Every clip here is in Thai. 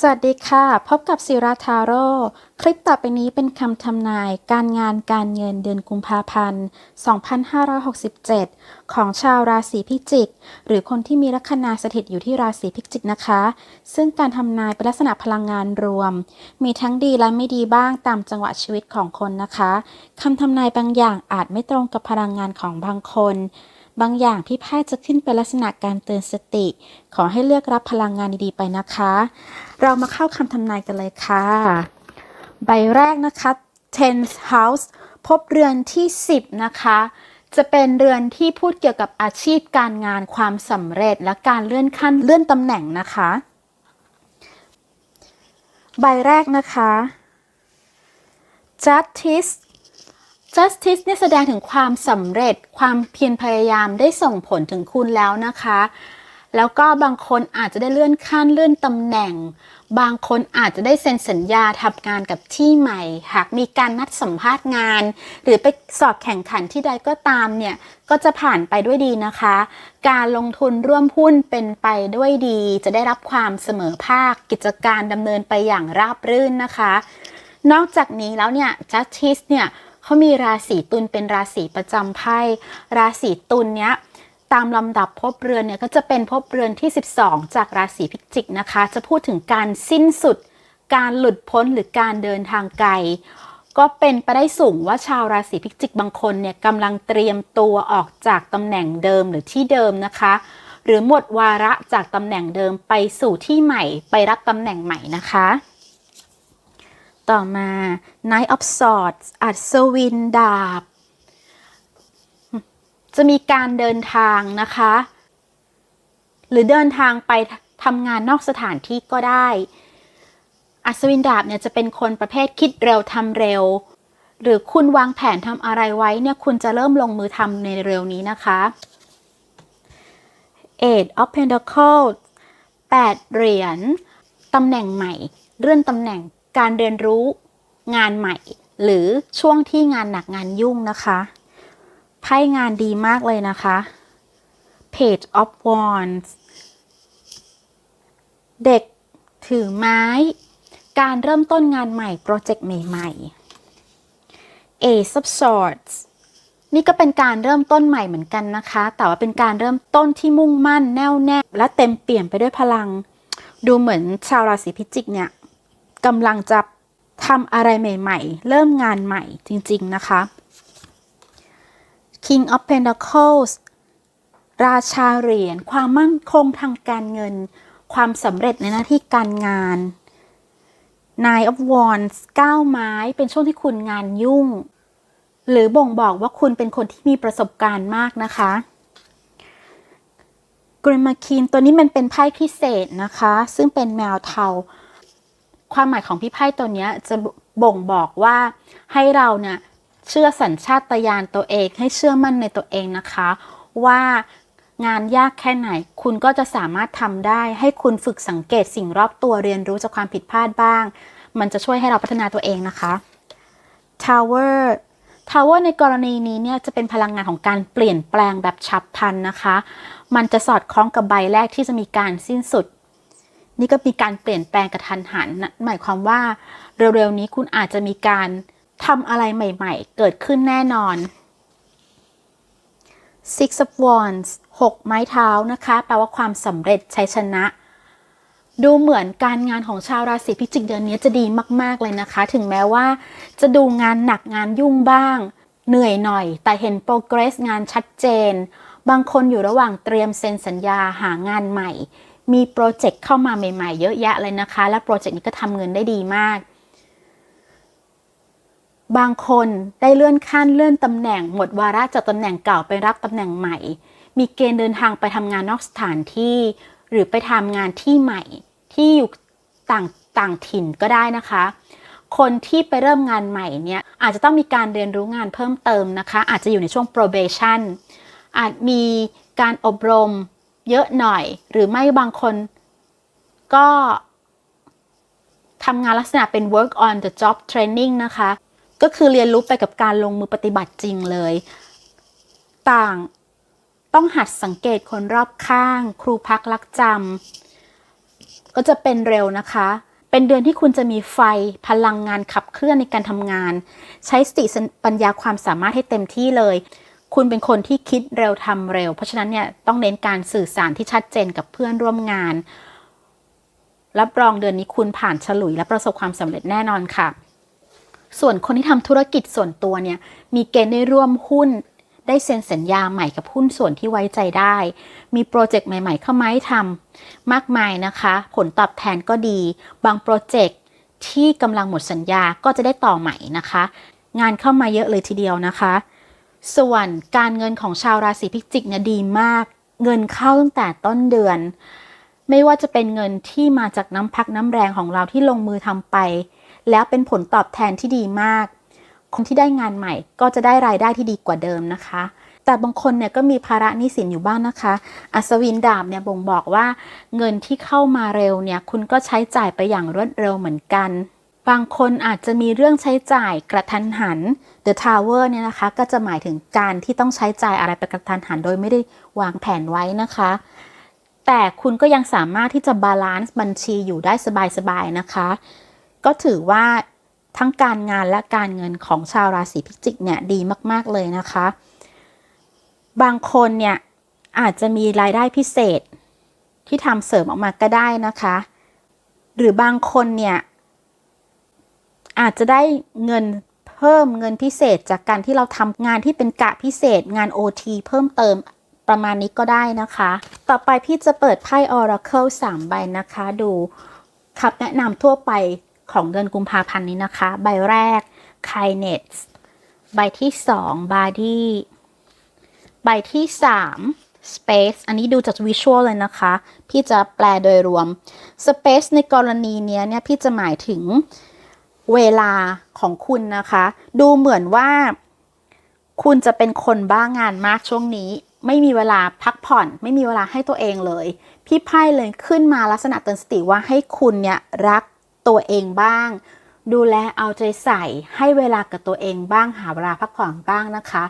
สวัสดีค่ะ พบกับศิราทาโร่คลิปต่อไปนี้เป็นคำทำนายการงานการเงินเดือนกุมภาพันธ์ 2567 ของชาวราศีพิจิก หรือคนที่มีลัคนาสถิตอยู่ที่ราศีพิจิกนะคะ ซึ่งการทำนายเป็นลักษณะพลังงานรวม มีทั้งดีและไม่ดีบ้างตามจังหวะชีวิตของคนนะคะคำทำนายบางอย่างอาจไม่ตรงกับพลังงานของบางคน บางอย่างพี่ไพ่จะขึ้นเป็นลักษณะการเตือนสติ ขอให้เลือกรับพลังงานดีๆไปนะคะ เรามาเข้าคำทำนายกันเลยค่ะ ใบแรกนะคะ tenth house พบเรือนที่ 10 นะคะ จะเป็นเรือนที่พูดเกี่ยวกับอาชีพการงานความสำเร็จและการเลื่อนขั้นเลื่อนตำแหน่งนะคะ ใบแรกนะคะ justice justice เนี่ยแสดงถึงความสำเร็จความเพียรพยายามได้ส่งผลถึงคุณแล้วนะคะ แล้วก็บางคนอาจจะได้เลื่อนขั้นเลื่อนตำแหน่ง บางคนอาจจะได้เซ็นสัญญาทำงานกับที่ใหม่ หากมีการนัดสัมภาษณ์งาน หรือไปสอบแข่งขันที่ใดก็ตามเนี่ย ก็จะผ่านไปด้วยดีนะคะ การลงทุนร่วมหุ้นเป็นไปด้วยดี จะได้รับความเสมอภาคกิจการดำเนินไปอย่างราบรื่นนะคะ นอกจากนี้แล้วเนี่ย justice เนี่ย เขามีราศีตุลเป็นราศีประจำไพ่ราศีตุลเนี้ยตามลำดับภพเรือนเนี่ยก็จะเป็นภพเรือนที่ 12 จากราศีพิจิกนะคะ จะพูดถึงการสิ้นสุด การหลุดพ้นหรือการเดินทางไกลก็เป็นไปได้สูงว่าชาวราศีพิจิกบางคนเนี่ยกำลังเตรียมตัวออกจากตำแหน่งเดิมหรือที่เดิมนะคะ หรือหมดวาระจากตำแหน่งเดิมไปสู่ที่ใหม่ ไปรับตำแหน่งใหม่นะคะ ต่อมา Knight of Swords อัศวินดาบ จะมีการเดินทางนะคะ หรือเดินทางไปทำงานนอกสถานที่ก็ได้ อัศวินดาบเนี่ยจะเป็นคนประเภทคิดเร็วทำเร็ว หรือคุณวางแผนทำอะไรไว้เนี่ยคุณจะเริ่มลงมือทำในเร็วนี้นะคะ Eight of Pentacles 8 เหรียญตำแหน่งใหม่ เลื่อนตำแหน่ง การเรียนรู้งานใหม่ หรือช่วงที่งานหนักงานยุ่งนะคะ ไพ่งานดีมากเลยนะคะ Page of Wands เด็กถือไม้ การเริ่มต้นงานใหม่โปรเจกต์ใหม่ๆ Ace of Swords นี่ก็เป็นการเริ่มต้นใหม่เหมือนกันนะคะ แต่ว่าเป็นการเริ่มต้นที่มุ่งมั่นแน่วแน่ และเต็มเปี่ยมไปด้วยพลัง ดูเหมือนชาวราศีพิจิกเนี่ย กำลังจะทำอะไรใหม่ๆ เริ่มงานใหม่จริงๆนะคะ King of Pentacles ราชาเหรียญความมั่นคงทางการเงิน ความสำเร็จในหน้าที่การงาน Nine of Wands 9ไม้เป็นช่วงที่คุณงานยุ่ง หรือบ่งบอกว่าคุณเป็นคนที่มีประสบการณ์มากนะคะกริมาคีนตัวนี้มันเป็นไพ่พิเศษนะคะ ซึ่งเป็นแมวเทา ความหมายของพี่ไพ่ตัวนี้จะบ่งบอกว่าให้เราเนี่ยเชื่อสัญชาตญาณตัวเอง ให้เชื่อมั่นในตัวเองนะคะ ว่างานยากแค่ไหน คุณก็จะสามารถทำได้ ให้คุณฝึกสังเกตสิ่งรอบตัวเรียนรู้จากความผิดพลาดบ้าง มันจะช่วยให้เราพัฒนาตัวเองนะคะ Tower Tower ในกรณีนี้เนี่ยจะเป็นพลังงานของการเปลี่ยนแปลงแบบฉับพลันนะคะ มันจะสอดคล้องกับใบแรกที่จะมีการสิ้นสุด นี่ก็มีการเปลี่ยนแปลงกระทันหันนะหมายความว่าเร็วๆนี้คุณอาจจะมีการทำอะไรใหม่ๆ เกิดขึ้นแน่นอน Six of Wands 6ไม้เท้านะคะ แปลว่าความสำเร็จชัยชนะ ดูเหมือนการงานของชาวราศีพิจิกเดือนนี้จะดีมากๆเลยนะคะ ถึงแม้ว่า จะดูงานหนักงานยุ่งบ้าง เหนื่อยหน่อย แต่เห็นโปรเกรสงานชัดเจน บางคนอยู่ระหว่างเตรียมเซ็นสัญญาหางานใหม่ มีโปรเจกต์เข้ามาใหม่ๆ เยอะแยะเลยนะคะ และโปรเจกต์นี้ก็ทำเงินได้ดีมาก บางคนได้เลื่อนขั้นเลื่อนตำแหน่ง หมดวาระจากตำแหน่งเก่าไปรับตำแหน่งใหม่ มีเกณฑ์เดินทางไปทำงานนอกสถานที่ หรือไปทำงานที่ใหม่ที่อยู่ต่างต่างถิ่นก็ได้นะคะ คนที่ไปเริ่มงานใหม่เนี่ยอาจจะต้องมีการเรียนรู้งานเพิ่มเติมนะคะ อาจจะอยู่ในช่วง probation อาจมีการอบรม เยอะหน่อย หรือไม่บางคนก็ทำงานลักษณะเป็น work on the job training นะคะ ก็คือเรียนรู้ไปกับการลงมือปฏิบัติจริงเลย ต่างต้องหัดสังเกตคนรอบข้าง ครูพักรักจำก็จะเป็นเร็วนะคะ เป็นเดือนที่คุณจะมีไฟพลังงานขับเคลื่อนในการทำงาน ใช้สติปัญญาความสามารถให้เต็มที่เลย คุณเป็นคนที่คิดเร็วทำเร็ว เพราะฉะนั้นเนี่ยต้องเน้นการสื่อสารที่ชัดเจนกับเพื่อนร่วมงาน รับรองเดือนนี้คุณผ่านฉลุยและประสบความสำเร็จแน่นอนค่ะ ส่วนคนที่ทำธุรกิจส่วนตัวเนี่ยมีเกณฑ์ได้ร่วมหุ้นได้เซ็นสัญญาใหม่กับหุ้นส่วนที่ไว้ใจได้ มีโปรเจกต์ใหม่ ๆ เข้ามาให้ทำมากมายนะคะ ผลตอบแทนก็ดี บางโปรเจกต์ที่กำลังหมดสัญญาก็จะได้ต่อใหม่นะคะ งานเข้ามาเยอะเลยทีเดียวนะคะ ส่วนการเงินของชาวราศีพิจิกเนี่ยดีมาก เงินเข้าตั้งแต่ต้นเดือน ไม่ว่าจะเป็นเงินที่มาจากน้ำพักน้ำแรงของเราที่ลงมือทำไป แล้วเป็นผลตอบแทนที่ดีมาก คนที่ได้งานใหม่ก็จะได้รายได้ที่ดีกว่าเดิมนะคะ แต่บางคนเนี่ยก็มีภาระหนี้สินอยู่บ้างนะคะ อัศวินดาบเนี่ยบ่งบอกว่า เงินที่เข้ามาเร็วเนี่ยคุณก็ใช้จ่ายไปอย่างรวดเร็วเหมือนกัน บางคนอาจจะมีเรื่องใช้จ่ายกระทันหัน The Tower เนี่ยนะคะ ก็จะหมายถึงการที่ต้องใช้จ่ายอะไรไปกระทันหัน โดยไม่ได้วางแผนไว้นะคะ แต่คุณก็ยังสามารถที่จะบาลานซ์บัญชีอยู่ได้สบายๆนะคะ ก็ถือว่าทั้งการงานและการเงินของชาวราศีพิจิกเนี่ยดีมากๆเลยนะคะ บางคนเนี่ยอาจจะมีรายได้พิเศษที่ทำเสริมออกมาก็ได้นะคะ หรือบางคนเนี่ย อาจจะได้เงินเพิ่มเงินพิเศษจากการที่เราทำงานที่เป็นกะพิเศษงาน OT เพิ่มเติมประมาณนี้ก็ได้นะคะ ต่อไปพี่จะเปิดไพ่ Oracle 3 ใบนะคะ ดูคำแนะนำทั่วไปของเดือนกุมภาพันธ์นี้นะคะ ใบแรก Kindness ใบที่ 2 Body ใบที่ 3 Space อันนี้ดูจากวิชวลเลยนะคะ พี่จะแปลโดยรวม Space ในกรณีนี้เนี่ยพี่จะหมายถึง เวลาของคุณนะคะ ดูเหมือนว่า คุณจะเป็นคนบ้างานมากช่วงนี้ ไม่มีเวลาพักผ่อน ไม่มีเวลาให้ตัวเองเลย พี่ไพ่เลยขึ้นมาลักษณะเตือนสติว่าให้คุณเนี่ยรักตัวเองบ้าง ดูแลเอาใจใส่ให้เวลากับตัวเองบ้างหาเวลาพักผ่อนบ้างนะคะ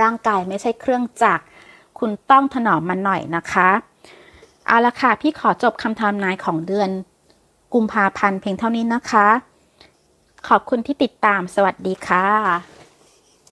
ร่างกายไม่ใช่เครื่องจักรคุณต้องถนอมมันหน่อยนะคะเอาละค่ะ พี่ขอจบคำทำนายของเดือน กุมภาพันธ์เพียงเท่านี้นะคะ ขอบคุณที่ติดตามสวัสดีค่ะ